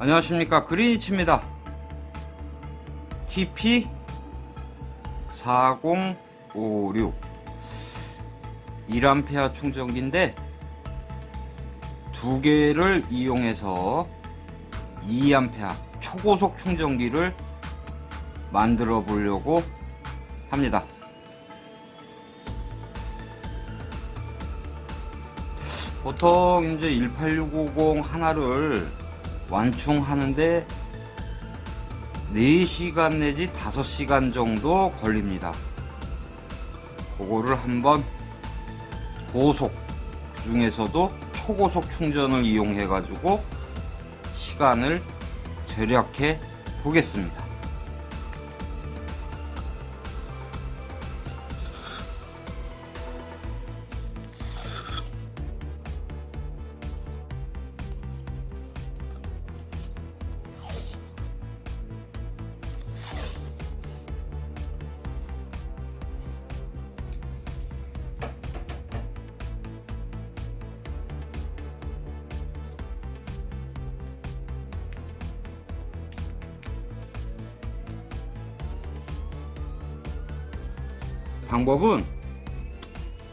안녕하십니까. 그린이치입니다. TP 4056 1A 충전기인데 두 개를 이용해서 2A 초고속 충전기를 만들어 보려고 합니다. 보통 이제 18650 하나를 완충하는데 4시간 내지 5시간 정도 걸립니다. 그거를 한번 고속 그 중에서도 초고속 충전을 이용해 가지고 시간을 절약해 보겠습니다. 방법은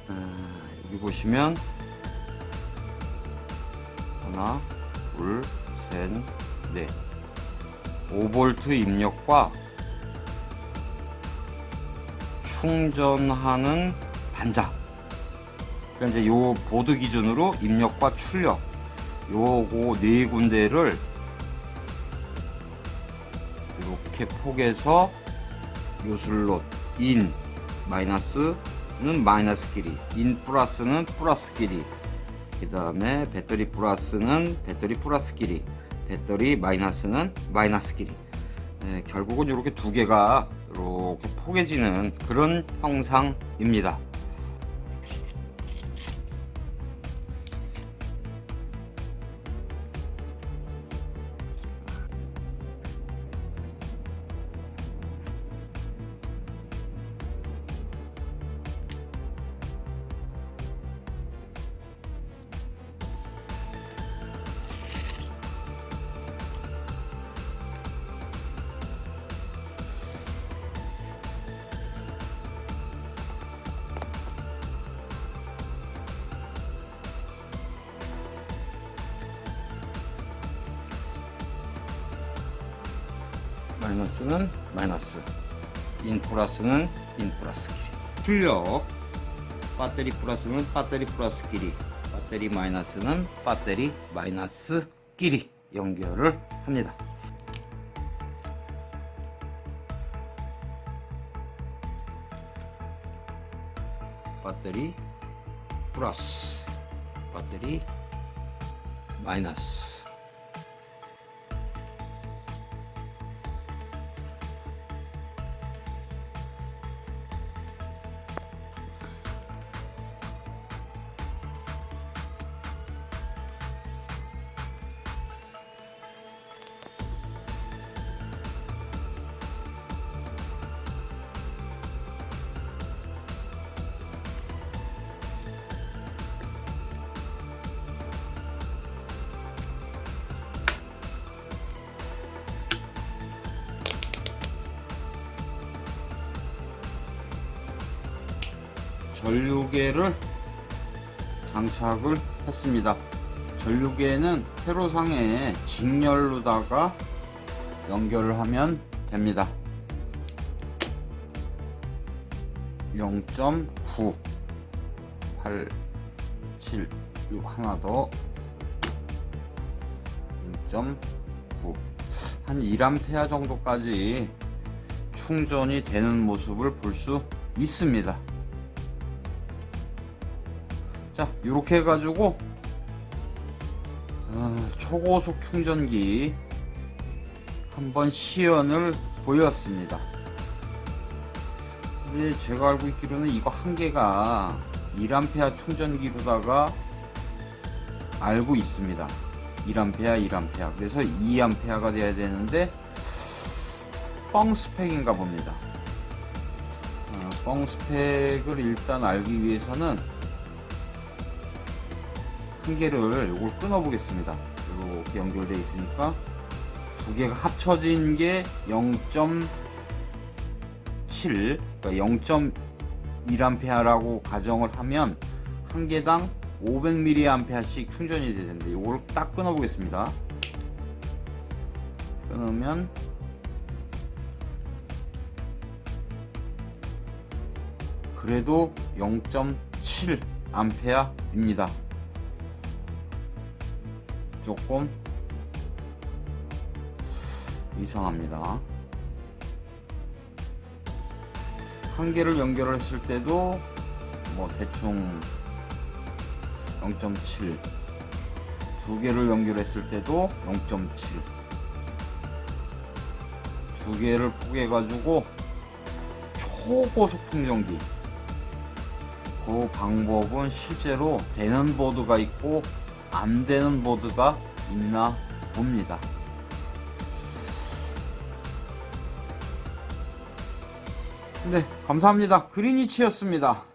아, 여기 보시면 하나, 둘, 셋, 넷. 5V 입력과 충전하는 반자. 그러니까 이제 요 보드 기준으로 입력과 출력. 요거 네 군데를 이렇게 폭에서 요 슬롯 인 마이너스는 마이너스 길이 인 플러스는 플러스 길이 그 다음에 배터리 플러스는 배터리 플러스 길이 배터리 마이너스는 마이너스 길이 네, 결국은 이렇게 두 개가 이렇게 포개지는 그런 형상입니다 마이너스는 마이너스 인 플러스는 인 플러스 길이. 출력 배터리 플러스는 배터리 플러스 길이 배터리 마이너스는 배터리 마이너스 길이 연결을 합니다. 배터리 플러스 배터리 마이너스 전류계를 장착을 했습니다. 전류계는 회로상에 직렬로다가 연결을 하면 됩니다. 0.9 8 7 6 하나 더 0.9 한 1A 정도까지 충전이 되는 모습을 볼 수 있습니다. 자 이렇게 해가지고 아, 초고속 충전기 한번 시연을 보였습니다. 근데 제가 알고 있기로는 이거 한 개가 1A 충전기로다가 알고 있습니다. 1A 1A 그래서 2A가 돼야 되는데 뻥 스펙인가 봅니다. 아, 뻥 스펙을 일단 알기 위해서는 한 개를 이걸 끊어 보겠습니다 이렇게 연결되어 있으니까 두 개가 합쳐진 게 0.7 그러니까 0.1A라고 가정을 하면 한 개당 500mAh씩 충전이 되는데 이걸 딱 끊어 보겠습니다. 끊으면 그래도 0.7A입니다. 조금 이상합니다. 한 개를 연결했을 때도 뭐 대충 0.7, 두 개를 연결했을 때도 0.7, 두 개를 포개가지고 초고속 충전기. 그 방법은 실제로 되는 보드가 있고 안 되는 보드가 있나 봅니다. 네, 감사합니다. 그리니치였습니다.